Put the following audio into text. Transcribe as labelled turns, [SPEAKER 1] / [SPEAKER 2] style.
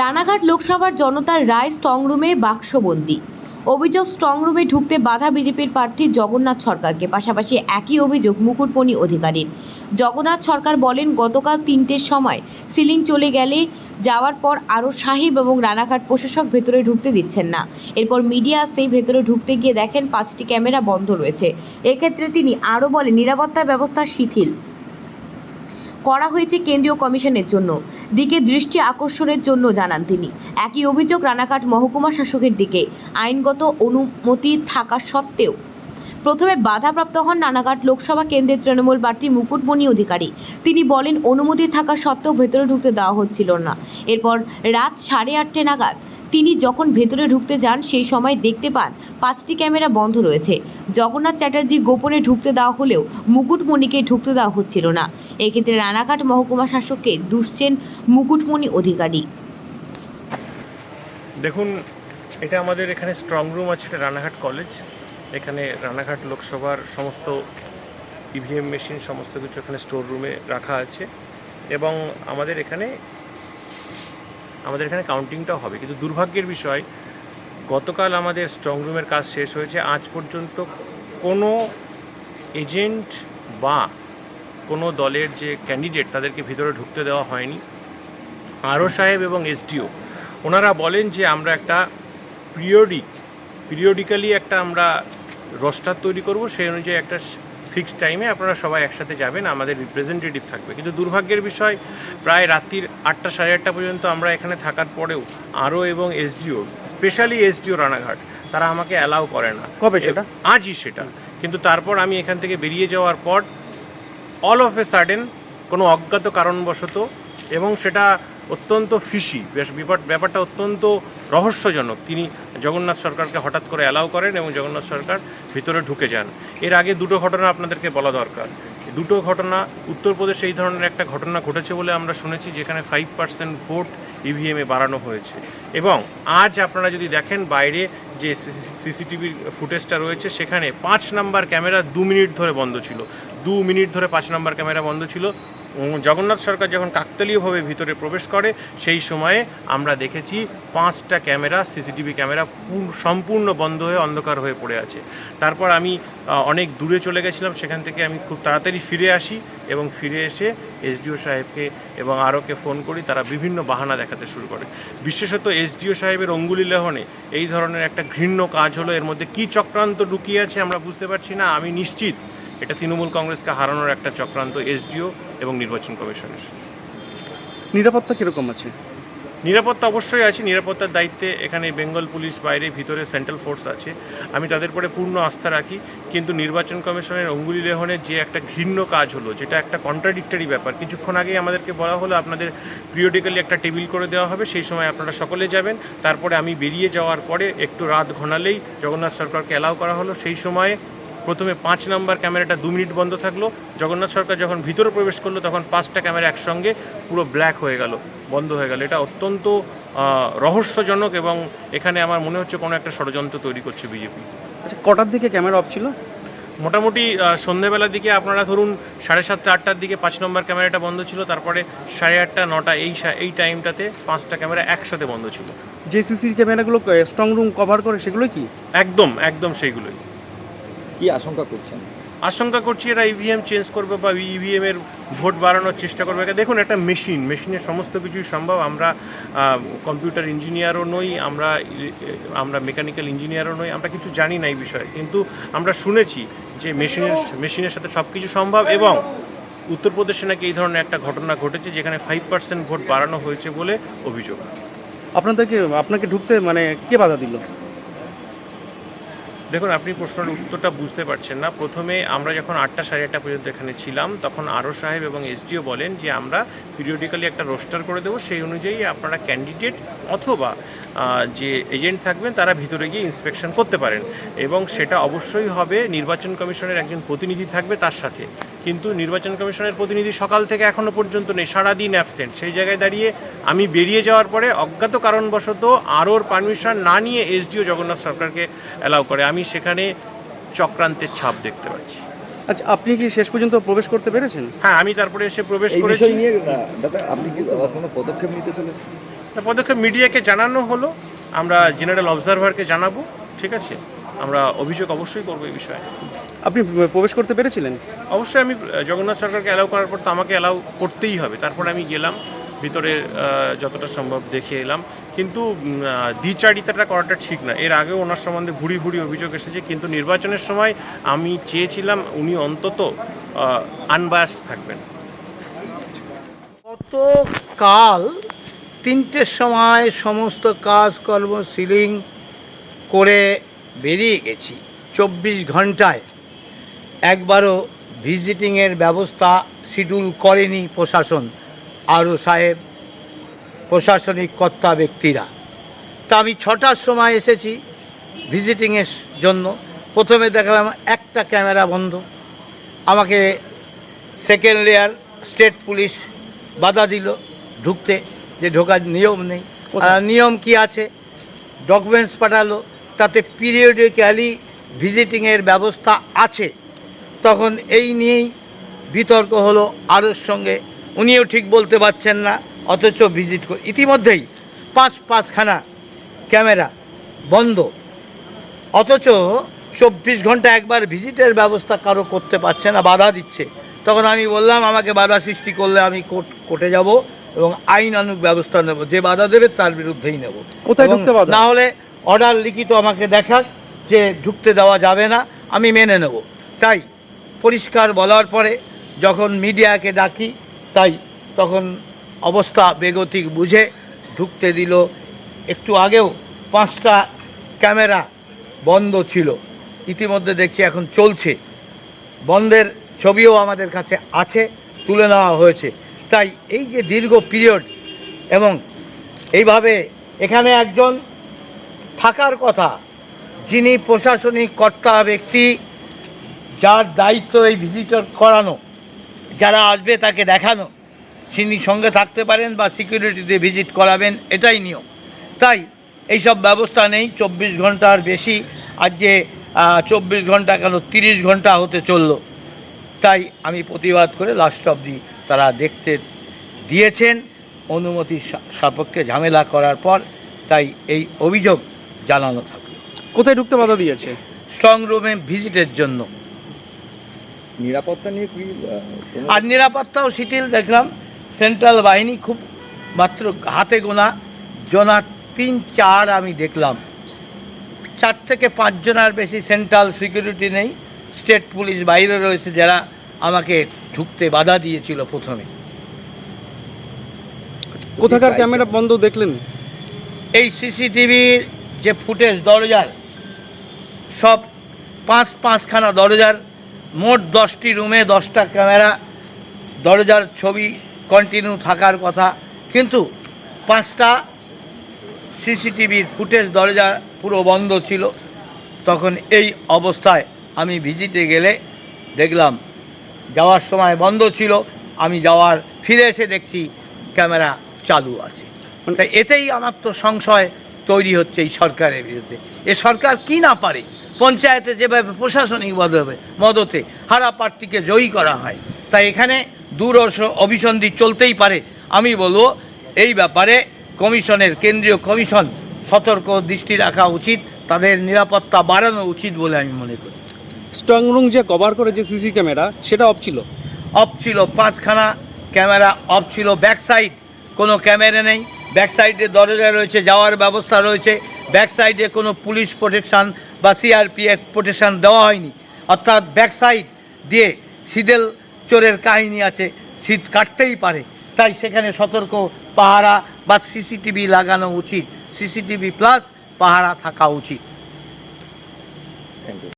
[SPEAKER 1] রানাঘাট লোকসভার জনতার রায় স্ট্রংরুমে বাক্সবন্দি। অভিযোগ স্ট্রংরুমে ঢুকতে বাধা বিজেপির প্রার্থী জগন্নাথ সরকারকে। পাশাপাশি একই অভিযোগ মুকুটমণি অধিকারীর। জগন্নাথ সরকার বলেন, গতকাল তিনটের সময় সিলিং চলে গেলে যাওয়ার পর আরও সাহেব এবং রানাঘাট প্রশাসক ভেতরে ঢুকতে দিচ্ছেন না। এরপর মিডিয়া আসতেই ভেতরে ঢুকতে গিয়ে দেখেন পাঁচটি ক্যামেরা বন্ধ রয়েছে। এক্ষেত্রে তিনি আরও বলেন, নিরাপত্তা ব্যবস্থা শিথিল। করা হয়েছে কেন্দ্রীয় কমিশনের জন্য। দিকে দৃষ্টি আকর্ষণের জন্য জানান তিনি। একই অভিযোগ রানাঘাট মহকুমা শাসকের দিকে। আইনগত অনুমতি থাকা সত্ত্বেও প্রথমে বাধাপ্রাপ্ত হন রানাঘাট লোকসভা কেন্দ্রের তৃণমূল প্রার্থী মুকুটমণি অধিকারী। তিনি বলেন, অনুমতি থাকা সত্ত্বেও ভেতরে ঢুকতে দেওয়া হচ্ছিল না। এরপর রাত সাড়ে আটটে নাগাদ তিনি যখন ভেতরে ঢুকতে যান, সেই সময় দেখতে পান পাঁচটি ক্যামেরা বন্ধ রয়েছে। জগন্নাথ চ্যাটার্জি গোপনে ঢুকতে দেওয়া হলেও মুকুটমণিকে ঢুকতে দেওয়া হচ্ছিল না। এক্ষেত্রে রানাঘাট মহকুমা শাসককে দুষছেন মুকুটমণি অধিকারী।
[SPEAKER 2] দেখুন, এটা আমাদের এখানে স্ট্রং রুম আছে, এটা রানাঘাট কলেজ এখানে রানাঘাট লোকসভার সমস্ত ইভিএম মেশিন সমস্ত কিছু এখানে স্টোর রুমে রাখা আছে। এবং আমাদের এখানে আমাদের এখানে কাউন্টিংটাও হবে। কিন্তু দুর্ভাগ্যের বিষয়, গতকাল আমাদের স্ট্রং রুমের কাজ শেষ হয়েছে। আজ পর্যন্ত কোনো এজেন্ট বা কোনো দলের যে ক্যান্ডিডেট তাদেরকে ভিতরে ঢুকতে দেওয়া হয়নি। আরও সাহেব এবং এসডিও ওনারা বলেন যে আমরা একটা পিরিয়ডিক পিরিয়ডিক্যালি একটা আমরা রোস্টার তৈরি করব। সেই অনুযায়ী একটা ফিক্সড টাইমে আপনারা সবাই একসাথে যাবেন আমাদের রিপ্রেজেন্টেটিভ থাকবে। কিন্তু দুর্ভাগ্যের বিষয় প্রায় রাত্রির আটটা সাড়ে আটটা পর্যন্ত আমরা এখানে থাকার পরেও আরও এবং এসডিও স্পেশালি এসডিও রানাঘাট তারা আমাকে অ্যালাউ করে না।
[SPEAKER 3] কবে সেটা?
[SPEAKER 2] আজই সেটা। কিন্তু তারপর আমি এখান থেকে বেরিয়ে যাওয়ার পর অল অফ এ সাডেন কোনো অজ্ঞাত কারণবশত এবং সেটা অত্যন্ত ফিসি বেশ বিপদ- ব্যাপারটা অত্যন্ত রহস্যজনক তিনি জগন্নাথ সরকারকে হঠাৎ করে অ্যালাউ করেন এবং জগন্নাথ সরকার ভিতরে ঢুকে যান। এর আগে দুটো ঘটনা আপনাদেরকে বলা দরকার। দুটো ঘটনা উত্তরপ্রদেশে এই ধরনের একটা ঘটনা ঘটেছে বলে আমরা শুনেছি, যেখানে ফাইভ পার্সেন্ট ভোট ইভিএমে বাড়ানো হয়েছে। এবং আজ আপনারা যদি দেখেন বাইরে যে সিসিটিভির ফুটেজটা রয়েছে, সেখানে পাঁচ নাম্বার ক্যামেরা দু মিনিট ধরে বন্ধ ছিল। দু মিনিট ধরে পাঁচ নাম্বার ক্যামেরা বন্ধ ছিল। জগন্নাথ সরকার যখন কাকতালীয়ভাবে ভিতরে প্রবেশ করে, সেই সময়ে আমরা দেখেছি পাঁচটা ক্যামেরা, সিসিটিভি ক্যামেরা পূর্ণ- সম্পূর্ণ বন্ধ হয়ে অন্ধকার হয়ে পড়ে আছে। তারপর আমি অনেক দূরে চলে গেছিলাম, সেখান থেকে আমি খুব তাড়াতাড়ি ফিরে আসি এবং ফিরে এসে এসডিও সাহেবকে এবং আরওকে ফোন করি, তারা বিভিন্ন বাহানা দেখাতে শুরু করে। বিশেষত এসডিও সাহেবের অঙ্গুলি লেহনে এই ধরনের একটা ঘৃণ্য কাজ হলো, এর মধ্যে কি চক্রান্ত লুকিয়ে আছে আমরা বুঝতে পারছি না, আমি নিশ্চিত এটা তৃণমূল কংগ্রেসকে হারানোর একটা চক্রান্ত এসডিও এবং নির্বাচন কমিশনের।
[SPEAKER 3] নিরাপত্তা কীরকম আছে?
[SPEAKER 2] নিরাপত্তা অবশ্যই আছে নিরাপত্তার দায়িত্বে এখানে বেঙ্গল পুলিশ বাইরে ভিতরে সেন্ট্রাল ফোর্স আছে। আমি তাদের পরে পূর্ণ আস্থা রাখি কিন্তু নির্বাচন কমিশনের অঙ্গুলি লেহনের যে একটা ঘৃণ্য কাজ হলো যেটা একটা কন্ট্রাডিক্টরি ব্যাপার। কিছুক্ষণ আগেই আমাদেরকে বলা হলো আপনাদের পিরিয়ডিক্যালি একটা টেবিল করে দেওয়া হবে সেই সময় আপনারা সকলে যাবেন। তারপরে আমি বেরিয়ে যাওয়ার পরে একটু রাত ঘনালেই জগন্নাথ সরকারকে অ্যালাউ করা হলো। সেই সময়ে প্রথমে পাঁচ নাম্বার ক্যামেরাটা দু মিনিট বন্ধ থাকল। জগন্নাথ সরকার যখন ভিতরে প্রবেশ করল তখন পাঁচটা ক্যামেরা একসঙ্গে পুরো ব্ল্যাক হয়ে গেল বন্ধ হয়ে গেল। এটা অত্যন্ত রহস্যজনক এবং এখানে আমার মনে হচ্ছে কোনো একটা ষড়যন্ত্র তৈরি করছে বিজেপি।
[SPEAKER 3] আচ্ছা কটার দিকে ক্যামেরা অফ ছিল?
[SPEAKER 2] মোটামুটি সন্ধেবেলার দিকে আপনারা ধরুন সাড়ে সাতটা আটটার দিকে পাঁচ নম্বর ক্যামেরাটা বন্ধ ছিল তারপরে সাড়ে আটটা নটা এই এই টাইমটাতে পাঁচটা ক্যামেরা একসাথে বন্ধ ছিল।
[SPEAKER 3] যে সিসি ক্যামেরাগুলো স্ট্রং রুম কভার করে সেগুলো কি?
[SPEAKER 2] একদম একদম সেইগুলোই।
[SPEAKER 4] কি আশঙ্কা করছেন?
[SPEAKER 2] আশঙ্কা করছি এরা ইভিএম চেঞ্জ করবে বা ইভিএম এর ভোট বাড়ানোর চেষ্টা করবে। দেখুন একটা মেশিন মেশিনের সমস্ত কিছুই সম্ভব। আমরা কম্পিউটার ইঞ্জিনিয়ারও নই আমরা আমরা মেকানিক্যাল ইঞ্জিনিয়ারও নই আমরা কিছু জানি না এই বিষয়ে। কিন্তু আমরা শুনেছি যে মেশিনের মেশিনের সাথে সব কিছু সম্ভব এবং উত্তরপ্রদেশে নাকি এই ধরনের একটা ঘটনা ঘটেছে যেখানে ফাইভ পার্সেন্ট ভোট বাড়ানো হয়েছে বলে অভিযোগ।
[SPEAKER 3] আপনাদেরকে আপনাকে ঢুকতে মানে কে বাধা দিল?
[SPEAKER 2] দেখুন, আপনি প্রশ্নের উত্তরটা বুঝতে পারছেন না। প্রথমে আমরা যখন আটটা সাড়ে আটটা পর্যন্ত এখানে ছিলাম, তখন আরও সাহেব এবং এসডিও বলেন যে, আমরা পিরিয়ডিক্যালি একটা রোস্টার করে দেবো। সেই অনুযায়ী আপনারা ক্যান্ডিডেট অথবা যে এজেন্ট থাকবেন, তারা ভিতরে গিয়ে ইন্সপেকশন করতে পারেন। এবং সেটা অবশ্যই হবে, নির্বাচন কমিশনের একজন প্রতিনিধি থাকবে তার সাথে। কিন্তু নির্বাচন কমিশনের প্রতিনিধি সকাল থেকে এখনও পর্যন্ত নেই সারাদিন অ্যাবসেন্ট সেই জায়গায় দাঁড়িয়ে আমি বেরিয়ে যাওয়ার পরে অজ্ঞাত কারণবশত আরওর পারমিশন না নিয়ে এসডিও জগন্নাথ সরকারকে অ্যালাউ করে। আমি সেখানে চক্রান্তের ছাপ দেখতে পাচ্ছি।
[SPEAKER 3] আচ্ছা আপনি কি শেষ পর্যন্ত প্রবেশ করতে পেরেছেন?
[SPEAKER 2] হ্যাঁ আমি তারপরে এসে প্রবেশ করেছি।
[SPEAKER 4] দাদা আপনি কি কোনো পদক্ষেপ নিতে চলেছেন?
[SPEAKER 2] তা পদক্ষেপ মিডিয়াকে জানানো হলো। আমরা জেনারেল অবজারভারকে জানাব ঠিক আছে? আমরা অভিযোগ অবশ্যই করব এই বিষয়ে।
[SPEAKER 3] আপনি প্রবেশ করতে পেরেছিলেন?
[SPEAKER 2] অবশ্যই আমি জগন্নাথ সরকারকে অ্যালাউ করার পর তো আমাকে অ্যালাউ করতেই হবে। তারপর আমি গেলাম ভিতরে যতটা সম্ভব দেখে এলাম। কিন্তু দ্বিচারিতাটা করাটা ঠিক না। এর আগেও ওনার সম্বন্ধে ঘুরি ঘুরি অভিযোগ এসেছে কিন্তু নির্বাচনের সময় আমি চেয়েছিলাম উনি অন্তত আনবায়াসড থাকবেন।
[SPEAKER 5] গতকাল তিনটের সময় সমস্ত কাজকর্ম সিলিং করে বেরিয়ে গেছি। চব্বিশ ঘন্টায়। একবারও ভিজিটিংয়ের ব্যবস্থা শিডিউল করেনি প্রশাসন আরও সাহেব প্রশাসনিক কর্তা ব্যক্তিরা। তা আমি ছটার সময় এসেছি ভিজিটিংয়ের জন্য। প্রথমে দেখলাম একটা ক্যামেরা বন্ধ। আমাকে সেকেন্ড লেয়ার স্টেট পুলিশ বাধা দিল ঢুকতে যে ঢোকার নিয়ম নেই। নিয়ম কি আছে? ডকুমেন্টস পাঠালো। তাতে পিরিয়ডিক্যালি ভিজিটিংয়ের ব্যবস্থা আছে। তখন এই নিয়েই বিতর্ক হলো আরোর সঙ্গে। উনিও ঠিক বলতে পারছেন না অথচ ভিজিট করে ইতিমধ্যেই পাঁচ পাঁচখানা ক্যামেরা বন্ধ। অথচ চব্বিশ ঘণ্টা একবার ভিজিটের ব্যবস্থা কারও করতে পারছে না বাধা দিচ্ছে। তখন আমি বললাম আমাকে বাধা সৃষ্টি করলে আমি কোর্ট কোর্টে যাব এবং আইনানুগ ব্যবস্থা নেব। যে বাধা দেবে তার বিরুদ্ধেই নেব।
[SPEAKER 3] কোথায় ঢুকতে?
[SPEAKER 5] না হলে অর্ডার লিখিত আমাকে দেখাক যে ঢুকতে দেওয়া যাবে না আমি মেনে নেব। তাই পরিষ্কার বলার পরে যখন মিডিয়াকে ডাকি, তাই তখন অবস্থা বেগতিক বুঝে ঢুকতে দিল। একটু আগেও পাঁচটা ক্যামেরা বন্ধ ছিল। ইতিমধ্যে দেখছি এখন চলছে। বন্ধের ছবিও আমাদের কাছে আছে, তুলে নেওয়া হয়েছে। তাই এই যে দীর্ঘ পিরিয়ড এবং এইভাবে এখানে একজন থাকার কথা, যিনি প্রশাসনিক কর্তা ব্যক্তি যার দায়িত্ব এই ভিজিটর করানো যারা আসবে তাকে দেখানো তিনি সঙ্গে থাকতে পারেন বা সিকিউরিটিতে ভিজিট করাবেন এটাই নিয়ম। তাই এইসব ব্যবস্থা নেই চব্বিশ ঘণ্টার বেশি আজ যে চব্বিশ ঘণ্টা কেন তিরিশ ঘণ্টা হতে চলল তাই আমি প্রতিবাদ করে লাস্ট অবধি তারা দেখতে দিয়েছেন অনুমতি সাপেক্ষে ঝামেলা করার পর তাই এই অভিযোগ জানানো থাকল।
[SPEAKER 3] কোথায় ঢুকতে বাধা দিয়েছে?
[SPEAKER 5] স্ট্রং রুমে ভিজিটের জন্য।
[SPEAKER 4] নিরাপত্তা নিয়ে কি
[SPEAKER 5] আর নিরাপত্তাও শিথিল দেখলাম। সেন্ট্রাল বাহিনী খুব মাত্র হাতে গোনা। জনা তিন চার আমি দেখলাম। চার থেকে পাঁচ জনের বেশি সেন্ট্রাল সিকিউরিটি নেই। স্টেট পুলিশ বাইরে রয়েছে যারা আমাকে ঢুকতে বাধা দিয়েছিল প্রথমে।
[SPEAKER 3] কোথাকার ক্যামেরা বন্ধ দেখলেন?
[SPEAKER 5] এই সিসিটিভির যে ফুটেজ দরজার সব পাঁচ পাঁচখানা দরজার মোট দশটি রুমে দশটা ক্যামেরা, দরজার ছবি কন্টিনিউ থাকার কথা। কিন্তু পাঁচটা সিসিটিভির ফুটেজ দরজা পুরো বন্ধ ছিল। তখন এই অবস্থায় আমি ভিজিটে গেলে দেখলাম, যাওয়ার সময় বন্ধ ছিল। আমি যাওয়ার, ফিরে এসে দেখছি ক্যামেরা চালু আছে। তাই এতেই আমার তো সংশয় তৈরি হচ্ছে এই সরকারের বিরুদ্ধে। এ সরকার কি না পারে? পঞ্চায়েতে যেভাবে প্রশাসনিক মদবে মদতে হারা প্রার্থীকে জয়ী করা হয়। তাই এখানে দূরস অভিসন্ধি চলতেই পারে। আমি বলব এই ব্যাপারে কমিশনের কেন্দ্রীয় কমিশন সতর্ক দৃষ্টি রাখা উচিত। তাদের নিরাপত্তা বাড়ানো উচিত বলে আমি মনে করি।
[SPEAKER 3] স্ট্রং রুম যে কভার করে যে সিসি ক্যামেরা সেটা অফ ছিল?
[SPEAKER 5] অফ ছিল পাঁচখানা ক্যামেরা অফ ছিল ব্যাক সাইড। কোনো ক্যামেরা নেই। ব্যাক সাইডে দরজা রয়েছে যাওয়ার ব্যবস্থা রয়েছে। ব্যাক সাইডে কোনো পুলিশ প্রোটেকশন বা সিআরপিএফ প্রোটেকশান দেওয়া হয়নি। অর্থাৎ ব্যাকসাইড দিয়ে শীতেল চোরের কাহিনী আছে, শীত কাটতেই পারে। তাই সেখানে সতর্ক পাহারা বা সিসিটিভি লাগানো উচিত। সিসিটিভি প্লাস পাহারা থাকা উচিত।
[SPEAKER 4] Thank you.